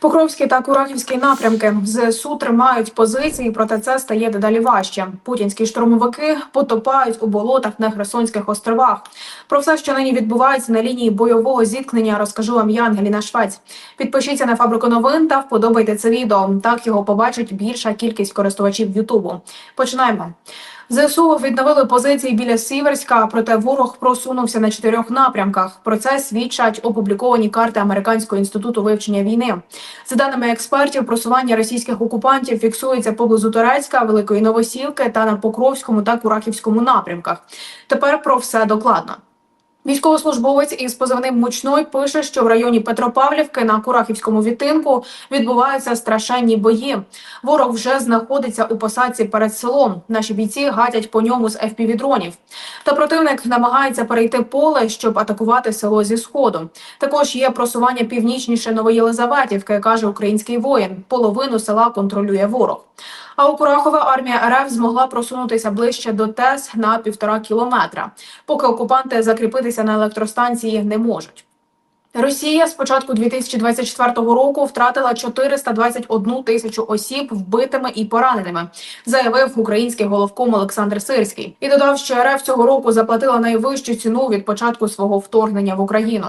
Покровський та Курахівський напрямки ЗСУ тримають позиції, проте це стає дедалі важче. Путінські штурмовики потопають у болотах на Херсонських островах. Про все, що нині відбувається на лінії бойового зіткнення, розкажу вам я, Ангеліна Швець. Підпишіться на фабрику новин та вподобайте це відео. Так його побачить більша кількість користувачів Ютубу. Починаємо. ЗСУ відновили позиції біля Сіверська, проте ворог просунувся на чотирьох напрямках. Про це свідчать опубліковані карти Американського інституту вивчення війни. За даними експертів, просування російських окупантів фіксується поблизу Турецька, Великої Новосілки та на Покровському та Курахівському напрямках. Тепер про все докладно. Військовослужбовець із позивним Мучной пише, що в районі Петропавлівки на Курахівському відтинку відбуваються страшенні бої. Ворог вже знаходиться у посадці перед селом. Наші бійці гатять по ньому з FPV-дронів. Та противник намагається перейти поле, щоб атакувати село зі сходу. Також є просування північніше Новоєлизаветівки, каже український воїн. Половину села контролює ворог. А у Курахове армія РФ змогла просунутися ближче до ТЕС на півтора кілометра, поки окупанти закріпитися на електростанції не можуть. Росія з початку 2024 року втратила 421 тисячу осіб вбитими і пораненими, заявив український головком Олександр Сирський і додав, що РФ цього року заплатила найвищу ціну від початку свого вторгнення в Україну.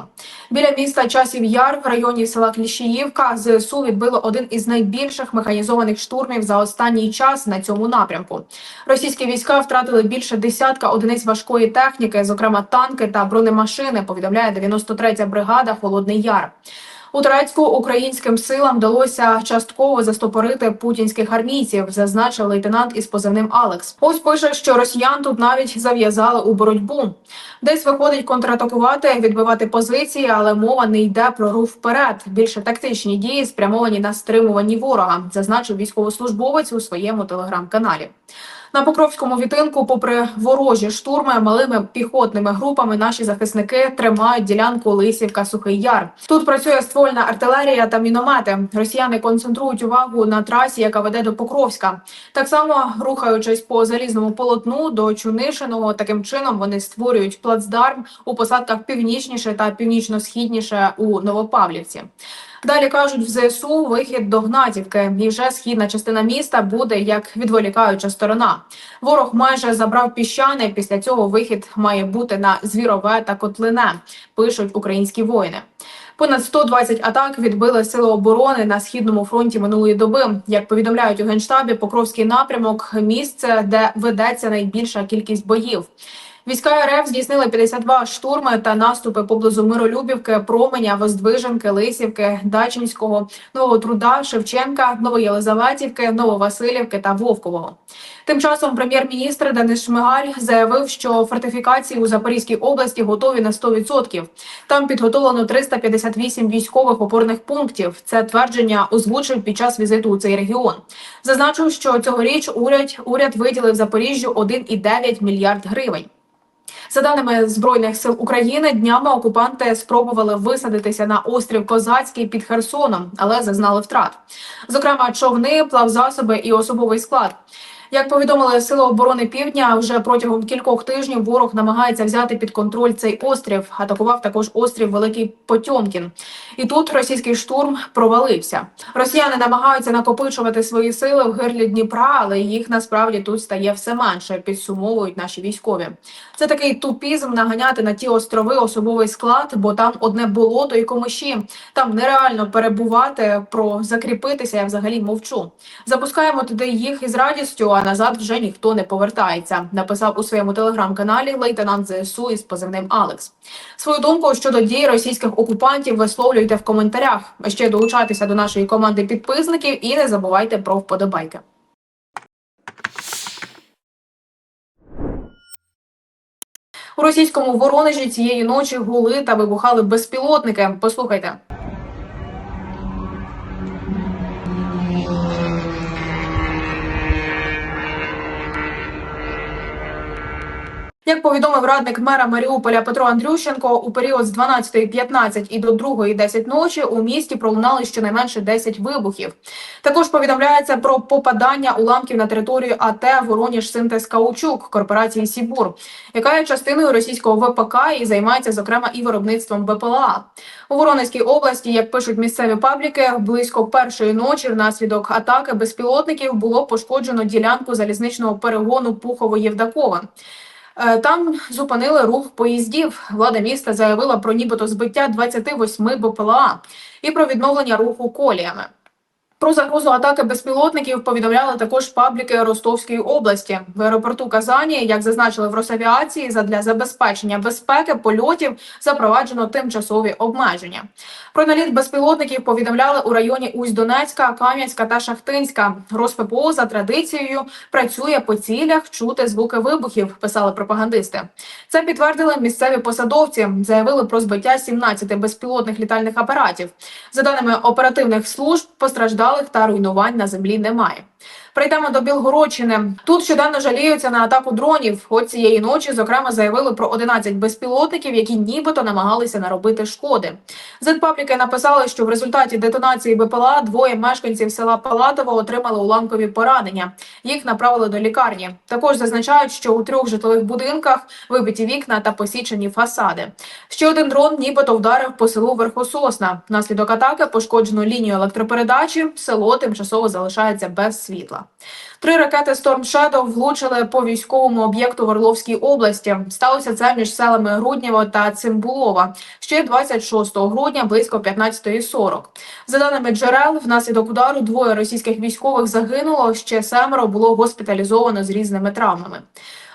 Біля міста Часів Яр в районі села Кліщіївка ЗСУ відбило один із найбільших механізованих штурмів за останній час на цьому напрямку. Російські війська втратили більше десятка одиниць важкої техніки, зокрема танки та бронемашини. Повідомляє 93-я бригада Холодний Яр. У Турецьку українським силам вдалося частково застопорити путінських армійців, зазначив лейтенант із позивним Алекс. Ось пише, що росіян тут навіть зав'язали у боротьбу. Десь виходить контратакувати, відбивати позиції, але мова не йде про рух вперед. Більше тактичні дії спрямовані на стримувані ворога, зазначив військовослужбовець у своєму телеграм-каналі. На Покровському відтинку, попри ворожі штурми, малими піхотними групами наші захисники тримають ділянку Лисівка Сухий Яр. Тут працює ствольна артилерія та міномети. Росіяни концентрують увагу на трасі, яка веде до Покровська. Так само рухаючись по залізному полотну до Чунишиного, таким чином вони створюють плацдарм у посадках північніше та північно-східніше у Новопавлівці. Далі кажуть, в ЗСУ вихід до Гнатівки, і вже східна частина міста буде як відволікаюча сторона. Ворог майже забрав піщани. Після цього вихід має бути на звірове та котлине. Пишуть українські воїни. Понад 120 атак відбили сили оборони на східному фронті минулої доби. Як повідомляють у генштабі, Покровський напрямок місце, де ведеться найбільша кількість боїв. Війська РФ здійснили 52 штурми та наступи поблизу Миролюбівки, Променя, Воздвиженки, Лисівки, Дачинського, Новотруда, Шевченка, Новоєлизаветівки, Нововасилівки та Вовкового. Тим часом прем'єр-міністр Денис Шмигаль заявив, що фортифікації у Запорізькій області готові на 100%. Там підготовлено 358 військових опорних пунктів. Це твердження озвучив під час візиту у цей регіон. Зазначив, що цьогоріч уряд уряд виділив Запоріжжю 1,9 мільярд гривень. За даними збройних сил України, днями окупанти спробували висадитися на острів Козацький під Херсоном, але зазнали втрат. Зокрема, човни, плавзасоби і особовий склад. Як повідомили Сили оборони Півдня, вже протягом кількох тижнів ворог намагається взяти під контроль цей острів. Атакував також острів Великий Потьомкін. І тут російський штурм провалився. Росіяни намагаються накопичувати свої сили в гирлі Дніпра, але їх насправді тут стає все менше. Підсумовують наші військові. Це такий тупізм наганяти на ті острови особовий склад, бо там одне болото і комиші. Там нереально перебувати, про закріпитися. Я взагалі мовчу. Запускаємо туди їх із радістю, назад вже ніхто не повертається. Написав у своєму телеграм-каналі лейтенант ЗСУ із позивним Алекс. Свою думку щодо дій російських окупантів висловлюйте в коментарях. Ще долучайтеся до нашої команди підписників і не забувайте про вподобайки. У російському Воронежі цієї ночі гули та вибухали безпілотники. Послухайте. Як повідомив радник мера Маріуполя Петро Андрющенко, у період з 12.15 і до 2.10 ночі у місті пролунали щонайменше 10 вибухів. Також повідомляється про попадання уламків на територію АТ Вороніж Синтез Каучук корпорації Сібур, яка є частиною російського ВПК і займається зокрема і виробництвом БПЛА. У Воронезькій області, як пишуть місцеві пабліки, близько першої ночі внаслідок атаки безпілотників було пошкоджено ділянку залізничного перегону Пухово-Євдакова. Е, Там зупинили рух поїздів. Влада міста заявила про нібито збиття 28 БПЛА і про відновлення руху коліями. Про загрозу атаки безпілотників повідомляли також пабліки Ростовської області. В аеропорту Казані, як зазначили в Росавіації, задля забезпечення безпеки польотів запроваджено тимчасові обмеження. Про наліт безпілотників повідомляли у районі Усть-Донецька, Кам'янська та Шахтинська. РоспПО за традицією працює по цілях чути звуки вибухів, писали пропагандисти. Це підтвердили місцеві посадовці. Заявили про збиття 17 безпілотних літальних апаратів. За даними оперативних служб, постраждалих та руйнувань на землі немає. Прийдемо до Білгородщини. Тут щоденно жаліються на атаку дронів. От цієї ночі, зокрема, заявили про 11 безпілотників, які нібито намагалися наробити шкоди. Зетпабліки написали, що в результаті детонації БПЛА двоє мешканців села Палатово отримали уламкові поранення. Їх направили до лікарні. Також зазначають, що у трьох житлових будинках вибиті вікна та посічені фасади. Ще один дрон нібито вдарив по селу Верхососна. Внаслідок атаки пошкоджено лінію електропередачі. Село тимчасово залишається без світла. Три ракети Storm Shadow влучили по військовому об'єкту в Орловській області. Сталося це між селами Груднєво та Цимбулова. Ще 26 грудня близько 15.40. За даними джерел, внаслідок удару двоє російських військових загинуло. Ще семеро було госпіталізовано з різними травмами.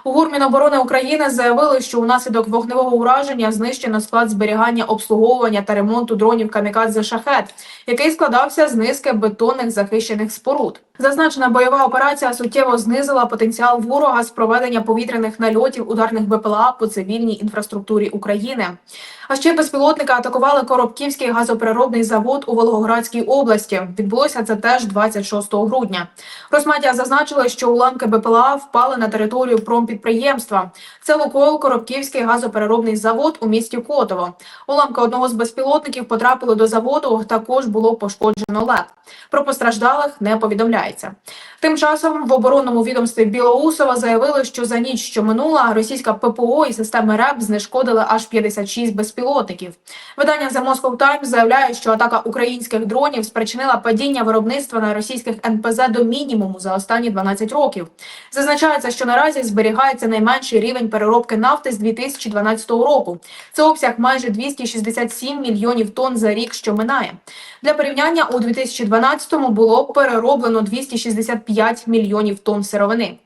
У Гурміноборони України заявили, що унаслідок вогневого ураження знищено склад зберігання, обслуговування та ремонту дронів камікадзе шахет, який складався з низки бетонних захищених споруд. Зазначена бойова операція суттєво знизила потенціал ворога з проведення повітряних нальотів ударних БПЛА по цивільній інфраструктурі України. А ще безпілотники атакували Коробківський газопереробний завод у Волгоградській області. Відбулося це теж 26 грудня. Росмедіа зазначили, що уламки БПЛА впали на територію промпідприємства. Це Лукойл Коробківський газопереробний завод у місті Котово. Уламки одного з безпілотників потрапили до заводу. Також було пошкоджено лед. Про постраждалих не повідомляється. Тим часом в оборонному відомстві Білоусова заявили, що за ніч, що минула, російська ППО і системи РЕП знешкодили аж 56 безпілотників. Видання The Moscow Times заявляє, що атака українських дронів спричинила падіння виробництва на російських НПЗ до мінімуму за останні 12 років. Зазначається, що наразі зберігається найменший рівень переробки нафти з 2012 року. Це обсяг майже 267 мільйонів тонн за рік, що минає. Для порівняння у 2012-му було перероблено 265 мільйонів тонн сировини.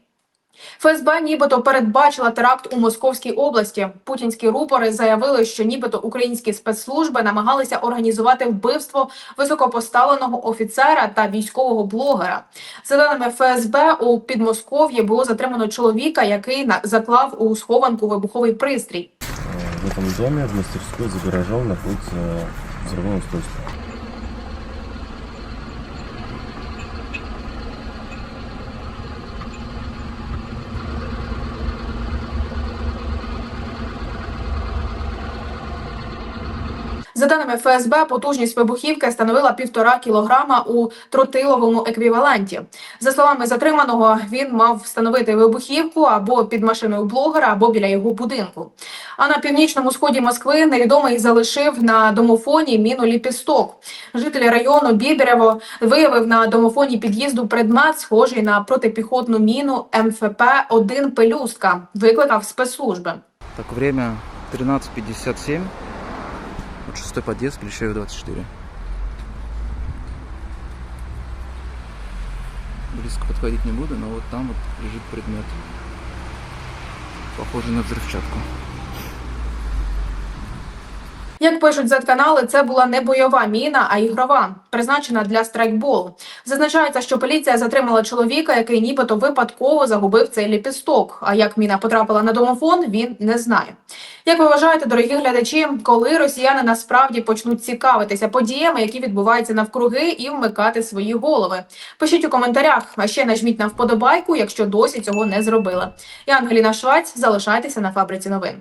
ФСБ нібито передбачила теракт у Московській області. Путінські рупори заявили, що нібито українські спецслужби намагалися організувати вбивство високопоставленого офіцера та військового блогера. За даними ФСБ, у Підмосков'ї було затримано чоловіка, який на- заклав у схованку вибуховий пристрій. В этом доме, в мастерской за гаражом находится взрывное устройство. За даними ФСБ, потужність вибухівки становила півтора кілограма у тротиловому еквіваленті. За словами затриманого, він мав встановити вибухівку або під машиною блогера, або біля його будинку. А на північному сході Москви невідомий залишив на домофоні міну ліпісток. Житель району Біберево виявив на домофоні під'їзду предмет, схожий на протипіхотну міну МФП 1 пелюстка. Викликав спецслужби. Так, время 13.57. Шестой подъезд, Плещеев 24. Близко подходить не буду, но вот там вот лежит предмет. Похожий на взрывчатку. Як пишуть Z-канали, це була не бойова міна, а ігрова, призначена для страйкболу. Зазначається, що поліція затримала чоловіка, який нібито випадково загубив цей ліпісток. А як міна потрапила на домофон, він не знає. Як ви вважаєте, дорогі глядачі, коли росіяни насправді почнуть цікавитися подіями, які відбуваються навкруги, і вмикати свої голови? Пишіть у коментарях, а ще нажміть на вподобайку, якщо досі цього не зробили. Я Ангеліна Швець, залишайтеся на фабриці новин.